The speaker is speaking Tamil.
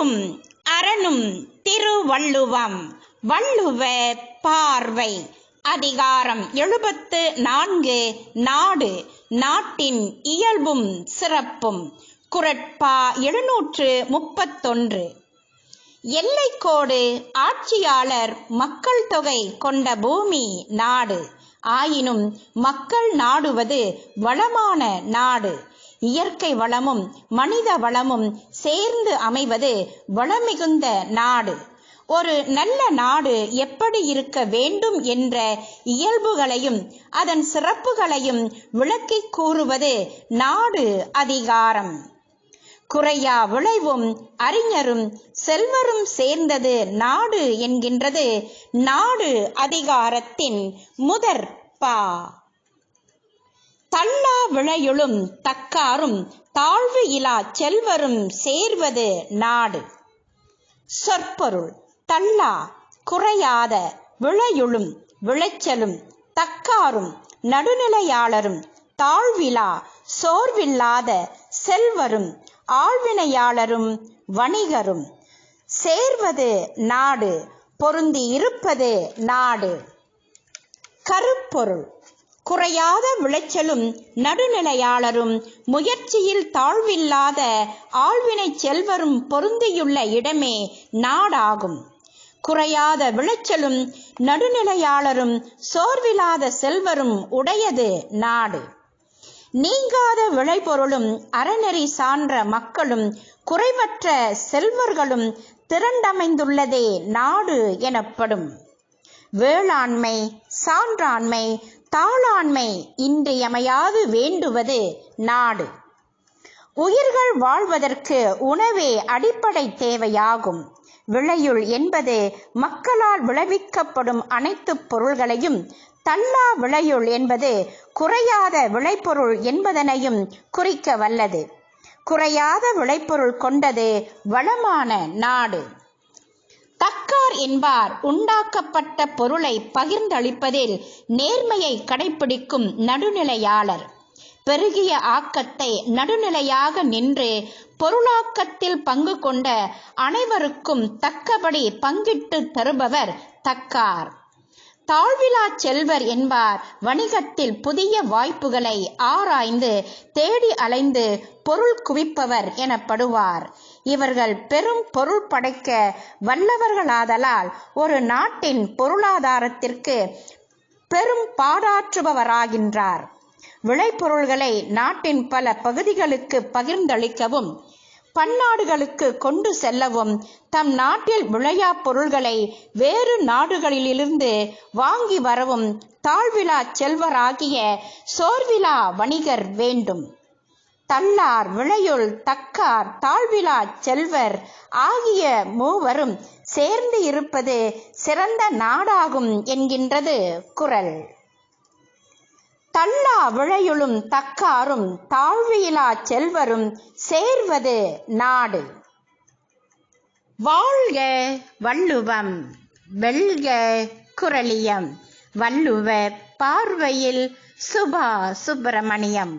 அறிவும் அரணும் திருவள்ளுவம். வள்ளுவ பார்வை. அதிகாரம் எழுபத்து நான்கு. நாடு. நாட்டின் இயல்பும் சிறப்பும். குரட்பா எழுநூற்று முப்பத்தொன்று. எல்லைக்கோடு ஆட்சியாளர் மக்கள் தொகை கொண்ட பூமி நாடு. ஆயினும் மக்கள் நாடுவது வளமான நாடு. இயற்கை வளமும் மனித வளமும் சேர்ந்து அமைவது வளமிகுந்த நாடு. ஒரு நல்ல நாடு எப்படி இருக்க வேண்டும் என்ற இயல்புகளையும் அதன் சிறப்புகளையும் விளக்கிக் கூறுவது நாடு அதிகாரம். குறையா விளைவும் அறிஞரும் செல்வரும் சேர்ந்தது நாடு என்கின்றது நாடு அதிகாரத்தின் முதற் பா. தள்ளா விளையுளும் தக்காரும் தாழ்வு இலா செல்வரும் சேர்வது நாடு. சொற்பொருள் தள்ளா குறையாத விளையுளும் விளைச்சலும் தக்காரும் நடுநிலையாளரும் தாழ்விலா சோர்வில்லாத செல்வரும் ஆழ்வினையாளரும் வணிகரும் சேர்வது நாடு பொருந்தி இருப்பது நாடு. கருப்பொருள் குறையாத விளைச்சலும் நடுநிலையாளரும் முயற்சியில் தாழ்வில்லாத ஆழ்வினை செல்வரும் பொருந்தியுள்ள இடமே நாடாகும். குறையாத விளைச்சலும் நடுநிலையாளரும் சோர்வில்லாத செல்வரும் உடையது நாடு. நீங்காத விளைபொருளும் அறநெறி சான்ற மக்களும் குறைவற்ற செல்வர்களும் திரண்டமைந்துள்ளதே நாடு எனப்படும். வேளாண்மை சான்றாண்மை தாளாண்மை இன்றியமையாது வேண்டுவது நாடு. உயிர்கள் வாழ்வதற்கு உணவே அடிப்படை தேவையாகும். விளையுள் என்பது மக்களால் விளைவிக்கப்படும் அனைத்து பொருள்களையும் தள்ளா விளையுள் என்பது குறையாத விளைபொருள் என்பதனையும் குறிக்க வல்லது. குறையாத விளைபொருள் கொண்டது வளமான நாடு. தக்கார் என்பார். உண்டாக்கப்பட்ட பொருளை பகிர்ந்தளிப்பதில் நேர்மையை கடைபிடிக்கும் நடுநிலையாளர். பெருகிய ஆக்கத்தை நடுநிலையாக நின்று பொருளாக்கத்தில் பங்கு கொண்ட அனைவருக்கும் தக்கபடி பங்கிட்டு தருபவர் தக்கார். தாழ்விலா செல்வர் என்பார். வணிகத்தில் புதிய வாய்ப்புகளை ஆராய்ந்து தேடி அலைந்து பொருள் குவிப்பவர் எனப்படுவார். இவர்கள் பெரும் பொருள் படைக்க வல்லவர்களாதலால் ஒரு நாட்டின் பொருளாதாரத்திற்கு பெரும் பாடாற்றுபவராகின்றார். விளைபொருள்களை நாட்டின் பல பகுதிகளுக்கு பகிர்ந்தளிக்கவும் பன்னாடுகளுக்கு கொண்டு செல்லவும் தம் நாட்டில் விளையா பொருள்களை வேறு நாடுகளிலிருந்து வாங்கி வரவும் தாழ்விழா செல்வராகிய சோர்விழா வணிகர் வேண்டும். தள்ளார் விளையுள் தக்கார் தாழ்விழா செல்வர் ஆகிய மூவரும் சேர்ந்து இருப்பது சிறந்த நாடாகும் என்கின்றது குரல். தள்ளா விழையுளும் தக்காரும் தாழ்வியிலா செல்வரும் சேர்வது நாடு. வாழ்க வள்ளுவம் வெல்க குரலியம் வள்ளுவ பார்வையில் சுபா சுப்பிரமணியம்.